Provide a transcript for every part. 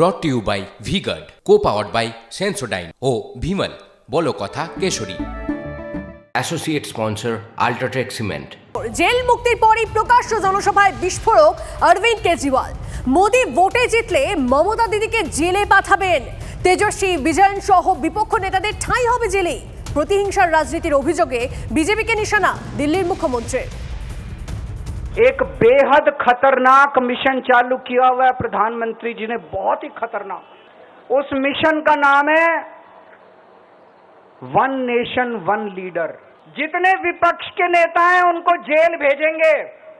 Brought to you by VGuard co powered by Sensodyne ও ভিমল বলো কথা Keshari. Associate sponsor UltraTech cement জেল মুক্তির পরই প্রকাশ্য জনসভায় বিস্ফোরক অরবিন্দ কেজরিওয়াল। মোদী ভোটে জিতলে মমতা দিদিকে জেলে পাঠাবেন। তেজস্বী বিজয়ন সহ বিপক্ষ নেতাদের ঠাঁই হবে জেলে প্রতিহিংসার রাজনীতির অভিযোগে বিজেপিকে নিশানা দিল্লির মুখ্যমন্ত্রীর। एक बेहद खतरनाक मिशन चालू किया हुआ है प्रधानमंत्री जी ने, बहुत ही खतरनाक। उस मिशन का नाम है वन नेशन, वन लीडर। जितने विपक्ष के नेता हैं, उनको जेल भेजेंगे।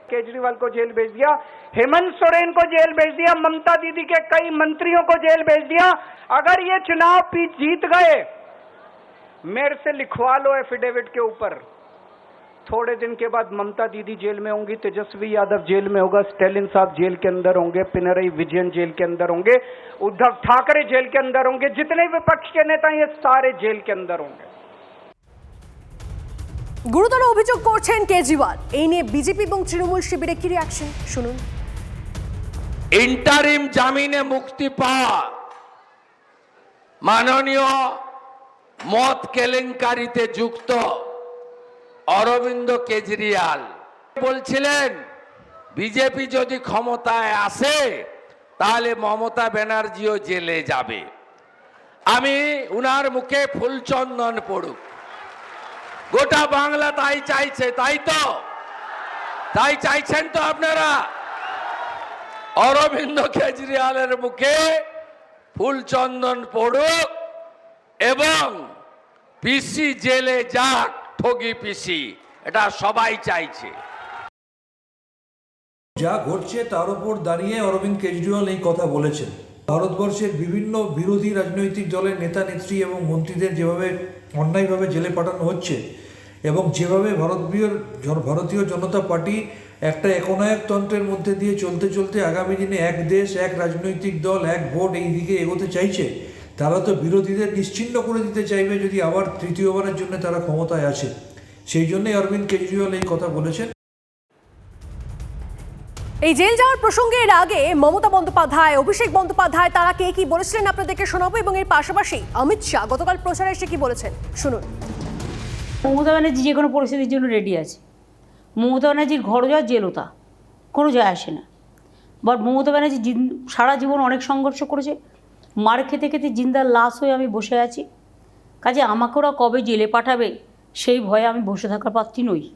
केजरीवाल को जेल भेज दिया, हेमंत सोरेन को जेल भेज दिया, ममता दीदी के कई मंत्रियों को जेल भेज दिया। अगर ये चुनाव जीत गए, मेरे से लिखवा लो एफिडेविट के ऊपर। थोड़े दिन के बाद ममता दीदी जेल में होंगी तेजस्वी यादव जेल में होगा स्टेलिन साहब जेल के अंदर होंगे पिनरई विजयन जेल के अंदर होंगे उद्धव ठाकरे जेल के अंदर होंगे जितने विपक्ष के नेता हैं, ये सारे जेल के अंदर होंगे গুরুতর অভিযোগ করছেন কেজরিওয়াল এই নিয়ে বিজেপি এবং তৃণমূল শিবিরে কি রিয়াকশন শুনুন ইন্টারিম জামিনে মুক্তি পাওয়া মাননীয় মদ কেলেঙ্কারিতে যুক্ত অরবিন্দ কেজরিয়াল বলছিলেন, বিজেপি যদি ক্ষমতায় আসে, তাহলে মমতা ব্যানার্জিও জেলে যাবে। আমি উনার মুখে ফুলচন্দন পড়ুক। গোটা বাংলা তাই চাইছে, তাই তো? তাই চাইছেন তো আপনারা? অরবিন্দ কেজরিওয়ালের মুখে ফুলচন্দন পড়ুক এবং পিসি জেলে যাক। ঠগি পিসি, এটা সবাই চাইছে। যা ঘটছে তার উপর দাঁড়িয়ে অরবিন্দ কেজরিওয়াল এই কথা বলেছেন। ভারতবর্ষের বিভিন্ন বিরোধী রাজনৈতিক দলের নেতা, নেত্রী এবং মন্ত্রীদের যেভাবে অন্যায়ভাবে জেলে পাঠানো হচ্ছে এবং যেভাবে ভারতীয় ভারতীয় জনতা পার্টি একটা একনায়কতন্ত্রের মধ্যে দিয়ে চলতে চলতে আগামী দিনে এক দেশ, এক রাজনৈতিক দল, এক ভোট এই দিকে এগোতে চাইছে তারা তো বিরোধীদের নিশ্চিন্ন করে দিতে চাইবে যদি আবার তৃতীয়বারের জন্য তারা ক্ষমতায় আসে। সেই জন্যই অরবিন্দ কেজরিওয়াল এই কথা বলেছেন। এই জেল যাওয়ার প্রসঙ্গে এর আগে মমতা বন্দ্যোপাধ্যায় অভিষেক বন্দ্যোপাধ্যায় তারা কে কি বলেছিলেন আপনাদেরকে শোনাবো এবং এর পাশাপাশি অমিত শাহ গতকাল প্রচারে এসে কি বলেছেন? শুনুন। মমতা ব্যানার্জি যে কোনো পরিস্থিতির জন্য রেডি আছে। মমতা ব্যানার্জির ঘর যাওয়া জেলতা কোনো যায় আসে না। বাট মমতা ব্যানার্জি সারা জীবন অনেক সংঘর্ষ করেছে। মার খেতে খেতে জিন্দার লাশ হয়ে আমি বসে আছি। কাজে আমাকে ওরা কবে জেলে পাঠাবে, সেই ভয়ে আমি বসে থাকার পাত্রী নই।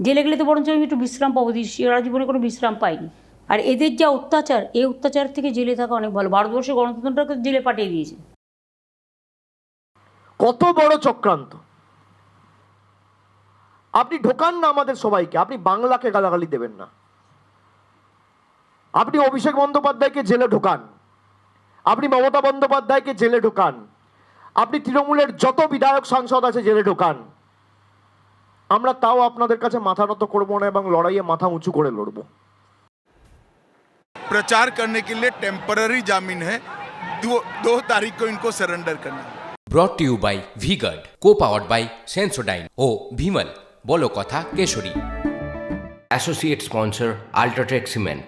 জেলে গেলে তো বরঞ্চ আমি একটু বিশ্রাম পাবো সারা জীবনে কোনো বিশ্রাম পাইনি। আর এদের যা অত্যাচার এই অত্যাচার থেকে জেলে থাকা অনেক ভালো। ভারতবর্ষের গণতন্ত্রটাকে জেলে পাঠিয়ে দিয়েছে। কত বড় চক্রান্ত। আপনি ঢোকান না আমাদের সবাইকে, আপনি বাংলাকে গালাগালি দেবেন না। আপনি অভিষেক বন্দ্যোপাধ্যায়কে জেলে ঢোকান। আপনি মমতা বন্দ্যোপাধ্যায়কে জেলে ঢোকান আপনি তৃণমূলের যত বিধায়ক সাংসদ আছে জেলে ঢোকান আমরা তাও আপনাদের কাছে মাথা নত করবো না এবং লড়াইয়ে মাথা উঁচু করে লড়বো प्रचार करने के लिए टेम्पररी जामीन है दो, दो तारीख को इनको सरेंडर करना है brought to you by Vguard co powered by Sensodyne ও ভিমল বলো কথা Kesari associate sponsor UltraTech cement